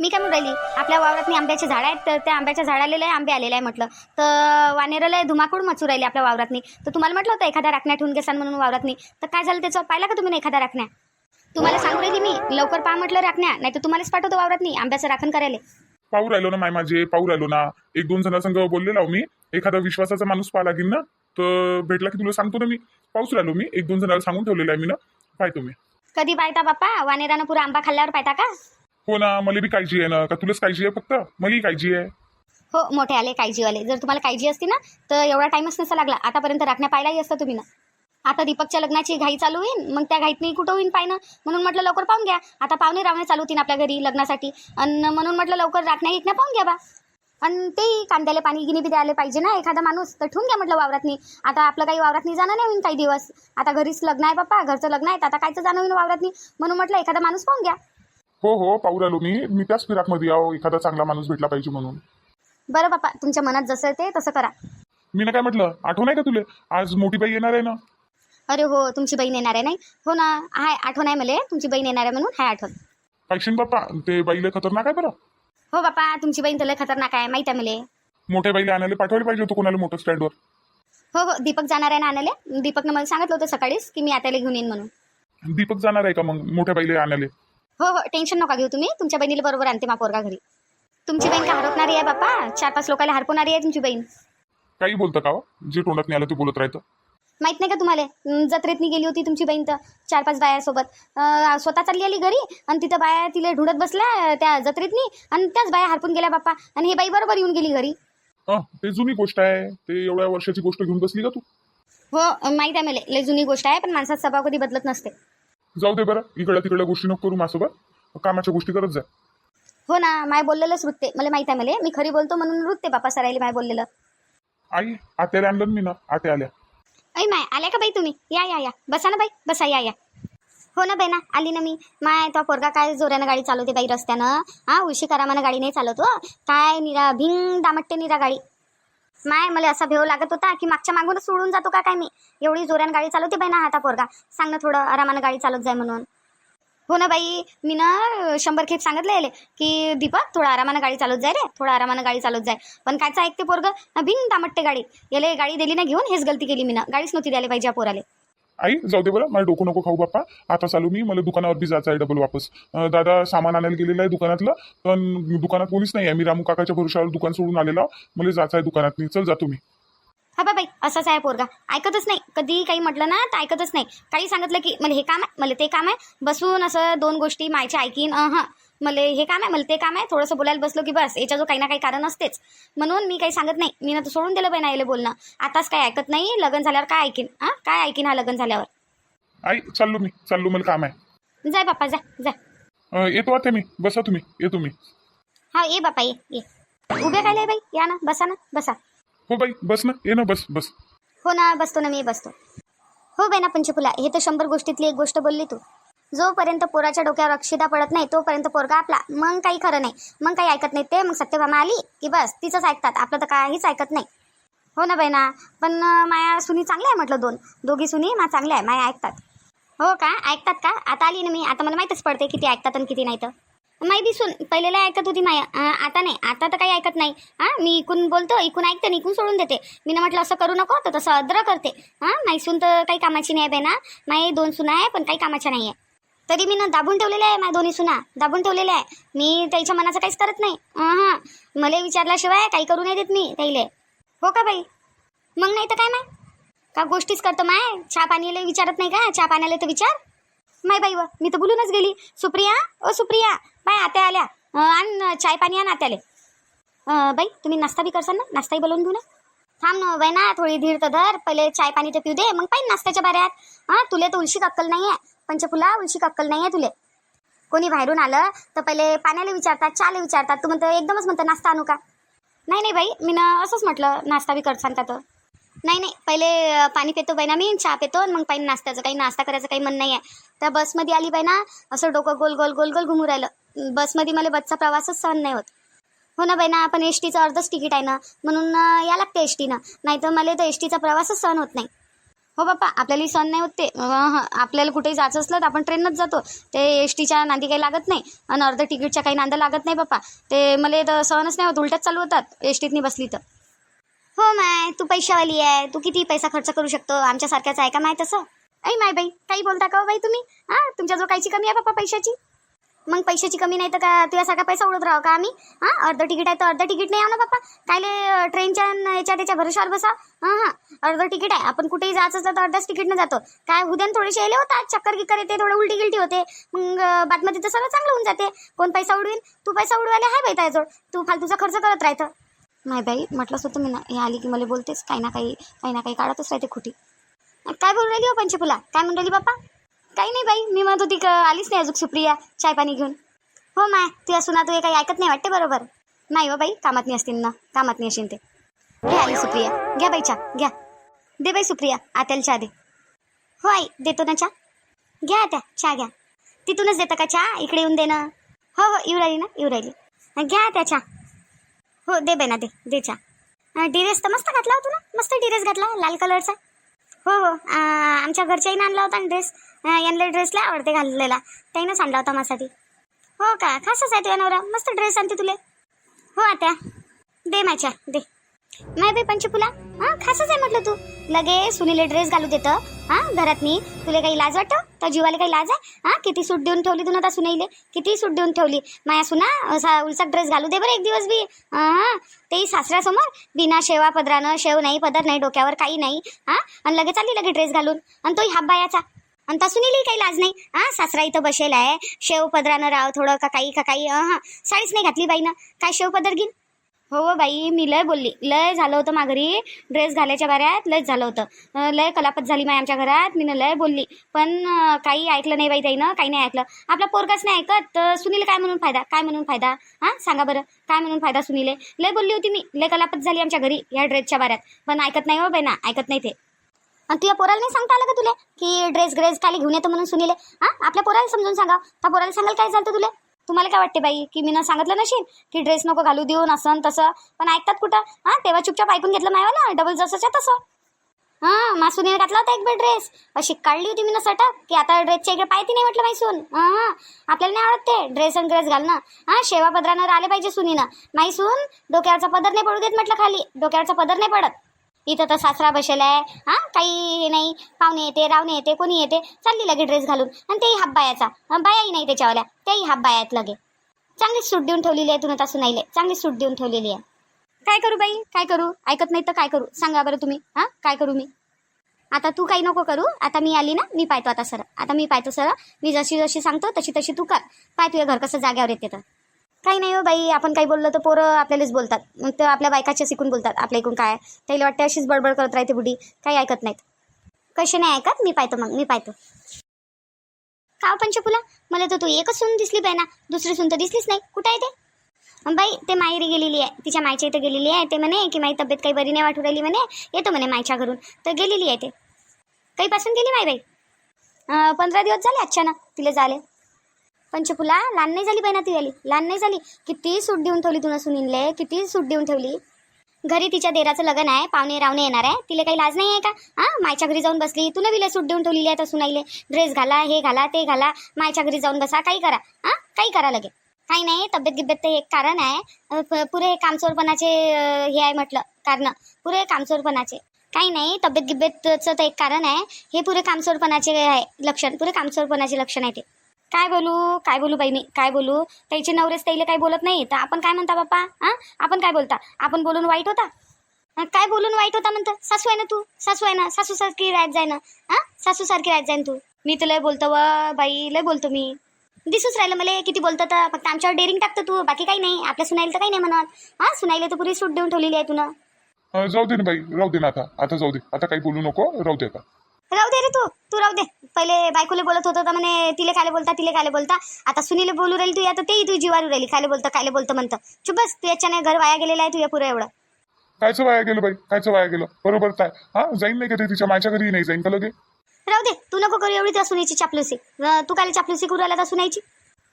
मी काय म्हणून राहिली? आपल्या वावरातनी आंब्याचे झाड आहेत तर त्या आंब्याच्या झाडाला लय आंबे आलेले आहे म्हटलं. तर वानेरं लय धुमाकूळ मचू राहिली आपल्या वावरातनी. तर तुम्हाला म्हटलं होतं एखाद्या राखण्या ठेवून घेसान म्हणून वावरातनी. तर काय झालं त्याचं पाहिला का तुम्ही एखाद्या राखण्या? तुम्हाला सांगू राहिली मी लवकर पहा म्हटलं राखण्या नाही तर तुम्हालाच पाठवतो वावरातनी आंब्याचं राखण करायला. पाहू राहिलो ना माय माझे पाहू राहिलो ना. एक दोन जणांसंग बोललेलो मी. एखादा विश्वासाचा माणूस पाहा लागेल ना तर भेटला की तुला सांगतो ना मी. पाऊस राहिलो मी. एक दोन जणांना सांगून ठेवलेलं आहे मी ना. पाहतो मी. कधी पाहता बाप्पा? वानेरानं पुरा आंबा खाल्ल्यावर पाहता का? हो ना मला बी काळजी आहे ना. का तुलाच काळजी आहे फक्त? मलाही काळजी आहे. हो मोठे आले काळजीवाले. जर तुम्हाला काळजी असती ना तर एवढा टाइमच नसा लागला. आतापर्यंत राखण्या पाहिलाही असतं तुम्ही ना. आता दीपकच्या लग्नाची घाई चालू होईल मग त्या घाईतनी कुठं होईन पाहिनं म्हणून म्हटलं लवकर पाहून घ्या. आता पाहुणे रावणे चालू होतीन आपल्या घरी लग्नासाठी. आणि म्हणून म्हटलं लवकर राखण्या इथनं पाहून घ्या बा. आणि तेही कांद्याला पाणी गिनी बी द्यायला पाहिजे ना एखादा माणूस. तर ठेवून घ्या म्हटलं वावरात नाही. आता आपलं काही वावरात नाही जाणं नाही होईन काही दिवस. आता घरीच लग्न आहे बाप्पा घरचं लग्न आहे तर आता कायचं जाणं होईन नाही? म्हणून म्हटलं एखादा माणूस पाहून घ्या. हो हो पाहू राहिलो. मी मी त्याच फिराकमध्ये यावं. एखादा चांगला माणूस भेटला पाहिजे म्हणून. बरं बाप्पा तुमच्या मनात जसं येते तसं करा. मी ना काय म्हटलं आठवण आहे का तुले? आज मोठी बाई येणार आहे ना? अरे हो तुमची बहीण येणार आहे नाही? हो ना हाय आठवण आहे मला. तुमची बहीण येणार आहे म्हणून हाय आठवण. पाहिशीन बाप्पा ते बाईला खतरनाक आहे बरं. हो बापा तुमची बहीण त्याला खतरनाक आहे माहीत आहे मला. मोठ्या बाईला आणायला पाठवायला पाहिजे होतं कोणाला मोठं स्टँडवर हो हो दीपक जाणार आहे ना आणायला? दीपकनं मला सांगितलं होतं सकाळीच की मी आताला घेऊन येईन म्हणून. दीपक जाणार आहे का मग मोठ्या बाईला आणायला? हो हो टेन्शन नका घेऊ तुम्ही. तुमच्या बहिणीला बरोबर आणते मा पोरगा घरी. तुमची बहीण का हरपणारी आहे बापा चार पाच लोकांना हरपणारी आहे तुमची बहीण. काही बोलतं का हो? जे तोंडात नाही आलं ते बोलत राहतं. माहीत नाही का तुम्हाला? अं, जत्रेतनी गेली होती तुमची बहीण तर चार पाच बायासोबत. अं, स्वतः चालली आली घरी आणि तिथं बाया तिला ढुंढत बसल्या त्या जत्रेतनी आणि त्याच बाया हरपून गेल्या बाप्पा. आणि ही बाई बरोबर येऊन गेली घरी. हं, ते जुनी गोष्ट आहे. ते एवढ्या वर्षाची गोष्ट घेऊन बसली का तू? हो माहीत आहे मला. लय जुनी गोष्ट आहे पण माणसाचा स्वभाव कधी बदलत नसते. जाऊ दे बरं. इकडल्या तिकडल्या गोष्टी नको करू माझ्यासोबत. कामाच्या गोष्टी करत जा. हो ना माय बोललेलंच वृत्ते. मला माहीत आहे मला. मी खरी बोलतो म्हणून वृत्ते बापा सरायला माय बोललेलं. आई आत्याला आणलं मी ना? आत्या आल्या. ऐ माय आल्या का बाई तुम्ही? या या या. बसा ना बाई. बसा या या. हो ना बाई ना आली ना मी. माय तो पोरगा काय जोरानं गाडी चालवते बाई रस्त्यानं? हा उशी करामानं गाडी नाही चालवत हो. काय निरा भिंग दामटते निरा गाडी. माय मला असा भेव लागत होता की मागच्या मागूनच सोडून जातो का काय मी? एवढी जोरान गाडी चालवते बाई ना आता पोरगा. सांग ना थोडं आरामानं गाडी चालवत जाय म्हणून. हो ना बाई मी ना शंभर खेप सांगितलं की दीपक थोडं आरामानं गाडी चालवत जाय रे थोडं आरामानं गाडी चालवत जाय. पण कायचं ऐकते पोरग? भिंग दामटते गाडी. याला गाडी दिली ना घेऊन हेच गलती केली मी ना गाडीच नव्हती द्यायला पाहिजे या पोराले. आई जाऊ दे बरं मला डोकं नको खाऊ बाप्पा. आता चालू मी मला दुकानावर बी जायचं आहे डबल वापस. अं, दादा सामान आणायला गेलेलं आहे दुकानातलं पण दुकानात कोणीच नाही आहे मी रामू काकाच्या भरोशावर दुकान सोडून आलेलो मला जायचं आहे दुकानात चल जातो मी हा बा बाई आहे पोरगा. ऐकतच नाही. कधी काही म्हटलं ना तर ऐकतच नाही. काही सांगितलं की मला हे काम आहे मला ते काम आहे. बसून असं दोन गोष्टी मायच्या ऐकीन. हां. मला हे काम आहे मला ते काम आहे थोडंसं बोलायला बसलो की बस याच्या जो काही ना काही कारण असतेच. म्हणून मी काही सांगत नाही मी ना तर सोडून दिलं बाई नाहीले बोलणं. आताच काय ऐकत नाही लग्न झाल्यावर काय ऐकीन हां? काय ऐकीन हा लग्न झाल्यावर? आई चाललो मी चाललो मला काम आहे. जाय बाप्पा जा जा. अं, येतो आता मी बसा तुम्ही येतो मी. हा ये बाप्पा ये ये. उभे काय बाई या ना बसा ना बसा. हो बाई बस ना ये ना बस बस. हो ना बसतो ना मी बसतो. हो बाई ना पंचफुला हे तर शंभर गोष्टीतली एक गोष्ट बोलली तू. जोपर्यंत पोराच्या डोक्यावर अक्षिता पडत नाही तोपर्यंत पोरगा आपला. मग काही खरं नाही. मग काही ऐकत नाही. ते मग सत्यभामा आली की बस तिचंच ऐकतात. आपलं तर काहीच ऐकत नाही. हो ना बहिणा. पण माया सुनी चांगल्या आहे म्हटलं दोन. दोघी सुनी मा चांगल्या आहे. माया ऐकतात. हो का? ऐकतात का? आता आली ना मी. आता मला माहीतच पडते किती ऐकतात आणि किती नाही तर माही बी सुन पहिलेला ऐकत होती माया. आता नाही. आता तर काही ऐकत नाही. हां मी इकून बोलतो इकून ऐकते आणि इकून सोडून देते. मी ना म्हटलं असं करू नको तर तसं अद्र करते. हां माई सून तर काही कामाची नाही आहे बेना माई दोन सुना आहे पण काही कामाच्या नाही आहे तरी मी ना दाबून ठेवलेले आहे माझ्या दोन्ही सुना. दाबून ठेवलेले आहे. मी त्याच्या मनाचं काहीच करत नाही. हां मला विचारल्याशिवाय काही करू नाही देत मी त्याईले हो का बाई? मग नाही तर काय माय? का गोष्टीच करतो माय? चहा पाण्याला विचारत नाही का? चहा पाण्याला तर विचार. माय बाई व मी तर बोलूनच गेली. सुप्रिया? ओ सुप्रिया. बाय आत्या आल्या. आण चाय पाणी आण आत्याले. बाई तुम्ही नाश्ता बी करसाल ना? नाश्ताही बोलवून घेऊ ना? थांब ना बाई ना थोडी धीर तर धर. पहिले चाय पाणी तर पिऊ दे. मग पाहिजे नाश्त्याच्या बाऱ्यात. हां तुले तर उलशी अक्कल नाही आहे पंचफुला उलशी अक्कल नाही आहे तुले. कोणी बाहेरून आलं तर पहिले पाण्याला विचारतात चहाला विचारतात. तू म्हणतं एकदमच म्हणतं नाश्ता आणू का? नाही नाही बाई मी ना असंच म्हटलं नाश्ता बी करसान का तर नाही नाही पहिले पाणी पितो बाई ना मी चहा पितो आणि मग पाणी नाश्त्याचं काही नाश्ता करायचं काही मन नाही आहे त्या बसमध्ये आली बाई ना असं डोकं गोल गोल गोल गोल घुमू राहिलं. बसमध्ये मला बसचा प्रवासच सहन नाही होत. हो ना बाई ना आपण एस टीचं अर्धच तिकीट आहे ना म्हणून या लागते एस टीनं नाही तर मला तर एस टीचा प्रवासच सहन होत नाही. हो बाप्पा आपल्याला सण नाही होत ते. आपल्याला कुठेही जायचं असलं तर आपण ट्रेनच जातो. ते एस टीच्या नांदी काही लागत नाही. आणि अर्ध तिकीटच्या काही नांदा लागत नाही बाप्पा. ते मला तर सहनच नाही होत उलट्याच चालू होतात. एस टीतनी बसली तर. हो माय तू पैशावाली आहे. तू किती पैसा खर्च करू शकतो? आमच्यासारख्याच आहे का माय तसं? ऐ माय बाई काही बोलता का हो बाई तुम्ही? हां तुमच्या जो काहीची कमी आहे बाप्पा पैशाची? मग पैशाची कमी नाही तर का तुझ्यासारखा पैसा उडत राहा का आम्ही? हां? अर्ध तिकीट आहे तर अर्ध तिकीट नाही आहे ना बाप्पा. कायले ट्रेनच्या याच्या त्याच्या भरोशावर बसा हां हां. अर्ध तिकीट आहे. आपण कुठेही जायचं असलं तर अर्ध्याच तिकीटनं जातो. काय उद्यान थोडेसे येले होतात. चक्कर गिक्कर येते थोडं उलटी गिलटी होते. मग बातमती तर सगळं चांगलं होऊन जाते. कोण पैसा उडवीन? तू पैसा उडवायला हाय बाई त्याजवळ तू फालतूचा खर्च करत राहतं. नाही बाई म्हटलंच होतं मी ना हे आली की मला बोलतेच काही ना काही काही ना काही काढतच राहते खुटी. काय बोलून राहिली हो पंचफुला? काय म्हणून राहिली बाप्पा? काही नाही बाई. मी म्हणत होती का आलीच नाही अजून सुप्रिया. चाय पाणी घेऊन. हो माय तुझ्या सुना तू हे काही ऐकत नाही वाटते बरोबर? नाही हो बाई कामात नाही असतील ना. कामात नाही असेल ते. घे आली सुप्रिया. घ्या बाई चहा. घ्या. दे बाई सुप्रिया आत्याला चहा दे. हो आई देतो ना चहा. घ्या आत्या चहा घ्या. तिथूनच देतं का चहा? इकडे येऊन दे ना हो हो येऊ राहिली ना येऊ राहिली. घ्या आत्या चहा. हो दे बेना दे दे चहा. ड्रेस तर मस्त घातला होता ना? मस्त डिरेस घातला लाल कलरचा. हो हो आ, आमच्या घरच्याहीनं आणला होता ना ड्रेस यांना ड्रेसला आवडते घाललेला त्याईनंच आणला होता माझ्यासाठी. हो का? खासच आहे तुझ्या नवरा? मस्त ड्रेस आणते तुले. हो आता. दे माझ्या दे. नाही बाई पंचफुला. हां खासच आहे म्हटलं तू? लगे सुनीले ड्रेस घालू देतं. हां घरात मी तुला काही लाज वाटतं? तर जीवाला काही लाज आहे? हां किती सूट देऊन ठेवली तू आता सुनाईले? किती सूट देऊन ठेवली? माया सुना असा उलचा ड्रेस घालू दे बरं एक दिवस बी. हां तेही सासऱ्यासमोर. बिना शेवा पदरानं शेव नाही पदर नाही डोक्यावर काही नाही. हां आणि लगेच आली लगे ड्रेस घालून. आणि तोही हाब्बायाचा आणि त्या सुनीलही काही लाज नाही. हा सासरा इथं बसेल आहे. शेव पदरानं राव थोडं का काही का काही हां. साडीच नाही घातली बाईनं. काय शेव पदर घेईन? हो बाई मी लय बोलली. लय झालं होतं माघरी. ड्रेस घालायच्या बाऱ्यात लयच झालं होतं. लय कलापत झाली माय आमच्या घरात. मी लय बोलली. पण काही ऐकलं नाही बाई ताईनं. काही नाही ऐकलं. आपला पोरकाच नाही ऐकत? तर सुनील काय म्हणून फायदा? काय म्हणून फायदा? हां सांगा बरं. काय म्हणून फायदा सुनीले? लय बोलली होती मी. लय कलापत झाली आमच्या घरी या ड्रेसच्या बाऱ्यात पण ऐकत नाही हो बाई ना ऐकत नाही ते. आणि तुझ्या पोराला नाही सांगता आलं का तुला? की ड्रेस ग्रेस काय घेऊन येतो म्हणून सुनीले? हां? आपल्या पोराला समजून सांगा. त्या पोराला सांगाल काय झालं तुला? तुम्हाला काय वाटते बाई? की मी ना सांगितलं नशील की ड्रेस नको घालू देऊन असं तसं? पण ऐकतात कुठं? हां? तेव्हा चुपचाप ऐकून घेतलं नाही ना? डबल जसंच्या तसं. हां? मा घातला होता एक बेड ड्रेस अशी काढली होती मी ना सटक. की आता ड्रेसच्या इकडे पाहिजे नाही म्हटलं माहिसून हां आपल्याला नाही आवडत ते ड्रेस आणि ड्रेस घालणं. हां? शेवा पदरानं आले पाहिजे सुनीनं. माहिसून डोक्यावरचा पदर नाही पडू देत म्हटलं खाली. डोक्यावरचा पदर नाही पडत. इथं तर सासरा बसेल आहे. हां काही हे नाही. पाहुणे येते रावणे येते कोणी येते. चालली लगे ड्रेस घालून. आणि तेही हाफ बायाचा. बायाही नाही त्याच्यावाल्या. तेही हाफ बाया आहेत लगे. चांगलीच सूट देऊन ठेवलेली आहे तुम्ही तसं नाहीले. चांगलीच सूट देऊन ठेवलेली आहे. काय करू बाई? काय करू? ऐकत नाही तर काय करू? सांगा बरं तुम्ही. हां काय करू मी? आता तू काही नको करू. आता मी आली ना मी पाहतो आता सर आता मी पाहतो सर मी जशी जशी सांगतो तशी तशी तू कर. पाय घर कसं जाग्यावर येते तर. काही नाही हो बाई आपण काही बोललं तर पोरं आपल्यालाच बोलतात. मग ते आपल्या बायकाच्या शिकून बोलतात आपल्या इकून काय. त्याला वाटते अशीच बडबड करत राहते बुडी काही ऐकत नाहीत. कसे नाही ऐकत? मी पाहतो मग मी पाहतो. का पंचफुला मला तर तू एकच सून दिसली पाहिजे ना दुसरी सून तर दिसलीच नाही. कुठं आहे ते? बाई ते माहेरी गेलेली आहे. तिच्या मायच्या इथं गेलेली आहे ते म्हणे की माझी तब्येत काही बरी नाही वाटू राहिली म्हणे. येतो म्हणे मायच्या घरून. तर गेलेली आहे ते. काहीपासून गेली माय बाई? पंधरा दिवस झाले अच्छा ना तिला झाले पंचफुला लहान नाही झाली बहिणा ती आली लहान नाही झाली. किती सूट देऊन ठेवली तुला सुनीलले. किती सूट देऊन ठेवली. घरी तिच्या देराचं लग्न आहे. पाहुणे रावणे येणार आहे. तिला काही लाज नाही आहे का? हां? मायच्या घरी जाऊन बसली. तुला विले सूट देऊन ठेवलेली आहे तर सुनाईले. ड्रेस घाला हे घाला ते घाला. मायच्या घरी जाऊन बसा. काही करा. हां? काही करा लगे. काही नाही. तब्येत गिब्येत ते एक कारण आहे. पुरे कामचोरपणाचे हे आहे म्हटलं. कारण. पुरे कामचोरपणाचे. काही नाही. तब्येत गिब्येतचं तर एक कारण आहे. हे पुरे कामचोरपणाचे आहे. लक्षण. पुरे कामचोरपणाचे लक्षण आहे ते. काय बोलू? काय बोलू बाई मी काय बोलू? त्याचे नवरेच त्याला काही बोलत नाही. तर आपण काय म्हणता बाप्पा? हां? आपण काय बोलता? आपण बोलून वाईट होता? काय बोलून वाईट होता म्हणतं? सासू आहे ना तू? सासू आहे ना? सासू सारखी राहत जाय ना? हां? सासू सारखी राहत जाय ना तू? मी तुला बोलतो व बाई लय बोलतो मी. दिसूच राहिलं मला किती बोलतं तर. फक्त आमच्यावर डेअरिंग टाकतं तू. बाकी काही नाही. आपल्या सुनाईला तर काही नाही म्हणत. हां? सुनाईले तर पुरी सूट देऊन ठेवलेली आहे तुला जाऊ दे ना बाई. राहू दे ना आता. आता जाऊ दे. आता काही बोलू नको. राहू दे आता. राहू दे रे तू तू राहू दे. पहिले बायकोले बोलत होतं तर म्हणे तिले खाले बोलता तिले खाले बोलता. आता सुनीले बोलू राहिली तू आता तेही तू जीवारू राहिली. खाले बोलतं खाले बोलतं म्हणतं. चुप बस तू याच्याने घर वाया गेलेलं आहे तुझ्या पुरं एवढं. कायचं वाया गेलं बाई? कायचं वाया गेलं? बरोबर काय हा जाईन नाही का ते तिच्या मायच्या घरी? नाही जाईन का लगे? राहू दे तू नको करू एवढी त्या सुनीची चापलुसी. अं, तू काय चापलुसी करू राहिला त्या सुनायची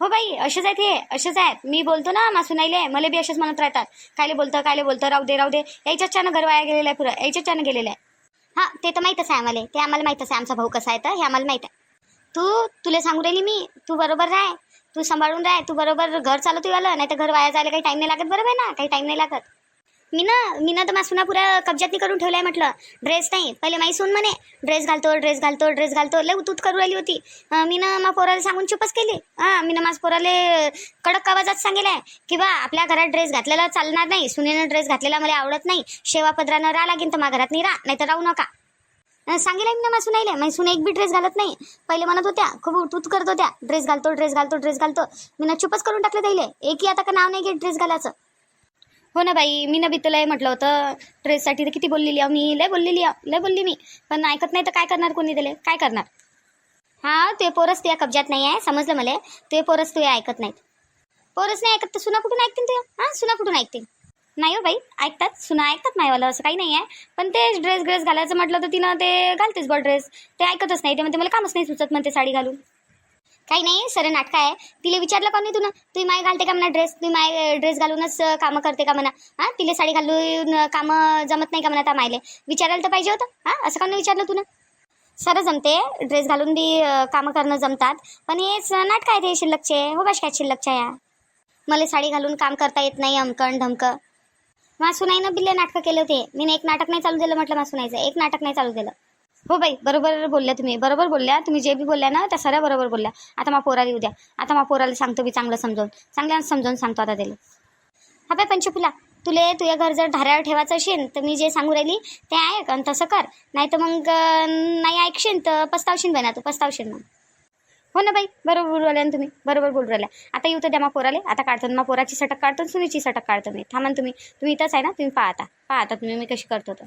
हो बाई असेच आहेत हे असेच आहेत. मी बोलतो ना मा सुनाईले मला बी असेच म्हणत राहतात. कायले बोलतं कायले बोलतं राहू दे राहू दे. याच्याच्यानं घर वाया गेलेलं आहे पुरं याच्याच्यानं गेलेलं आहे. हां ते तर माहीतच आहे आम्हाला. ते आम्हाला माहीतच आहे आमचा भाऊ कसा आहे तर. हे आम्हाला माहीत आहे. तू तुला सांगू राहिली मी तू बरोबर राह. तू सांभाळून राह. तू बरोबर घर चालवतो आलं नाही तर घर वाया जायला काही टाईम नाही लागत बरोबर आहे ना? काही टाईम नाही लागत. मी ना मी ना तर मासुना पुऱ्या कब्जातनी करून ठेवलाय म्हटलं. ड्रेस नाही. पहिले माई सून म्हणे ड्रेस घालतो ड्रेस घालतो ड्रेस घालतो. लय उतूत करू राहिली होती. मी ना मा पोराला सांगून चुपच केली. हां मी ना माझ पोराले कडक आवाजात सांगेल आहे की बा आपल्या घरात ड्रेस घातलेला चालणार नाही. सुनेनं ड्रेस घातलेला मला आवडत नाही. शेवा पदरानं राहा लागेल तर मा घरात नाही राहा नाही तर राहू नका. अं, सांगेल आहे मी ना मा सुनाईले. माझी सुने एक बी ड्रेस घालत नाही. पहिले म्हणत होत्या खूप तूत करत होत्या ड्रेस घालतो ड्रेस घालतो ड्रेस घालतो. मी ना चुपच करून टाकलं त्याईले. एकही आता का नाव नाही घेत ड्रेस घालायचं? हो ना बाई मी ना बितलंय म्हटलं होतं. ड्रेससाठी तर किती बोललेली आहे. मी लय बोललेली आहे. लय बोलली मी. पण ऐकत नाही तर काय करणार कोणी दिले काय करणार? हां ते पोरस तुया कब्जात नाही आहे समजलं मला? ते पोरस तुया ऐकत नाहीत. पोरस नाही ऐकत तर सुना कुठून ऐकतील तुया हां सुना कुठून ऐकतील? नाही हो बाई ऐकतात. सुना ऐकतात मायवाला असं काही नाही आहे पण ते ड्रेस ग्रेस घालायचं म्हटलं तर तिनं ते घालतेच बॉ ड्रेस ते ऐकतच नाही. ते म्हणते मला कामच नाही सुचत म्हणते साडी घालून. काही नाही सर नाटक आहे. तिला विचारलं का नाही तुला तुम्ही माय घालते का म्हणा ड्रेस तुम्ही माय ड्रेस घालूनच कामं करते का म्हणा? हां? तिला साडी घालून कामं जमत नाही का म्हणा त्या मायले? विचारायला तर पाहिजे होतं. हां? असं का नाही विचारलं तुला सर जमते. ड्रेस घालून बी कामं करणं जमतात. पण हेच नाटक आहे ते शिल्लकचे. हो बस काय शिल्लकच्या या? मला साडी घालून काम करता येत नाही अमकण धमकं मासुनाईनं बिल्ले नाटकं केले होते. मी एक नाटक नाही चालू दिलं म्हटलं मासुनाईचं. एक नाटक नाही चालू दिलं. हो बाई बरोबर बोलल्या तुम्ही. बरोबर बोलल्या. तुम्ही जे बी बोलल्या ना त्या सगळ्या बरोबर बोलल्या. आता मा पोराला येऊ द्या. आता मा पोराला सांगतो मी चांगलं समजावून. चांगलं समजावून सांगतो आता त्याला. हा बाई पंचफुला तुले तुझ्या घर जर धाऱ्यावर ठेवायचं असेल तर मी जे सांगू राहिली ते ऐक आणि तसं कर. नाही तर मग नाही ऐकशील तर पस्तावशील बाई ना तू पस्तावशील मग. हो ना बाई बरोबर बोलू राहिल्या ना तुम्ही. बरोबर बोलू राहिल्या. आता येऊ तर द्या मा पोराले. आता काढतो ना मा पोराची सटक काढतो सुनीची सटक काढतो मी. थांबा तुम्ही. तुम्ही इथंच आहे ना तुम्ही पाहता पाहता आता तुम्ही मी कशी करतो तर.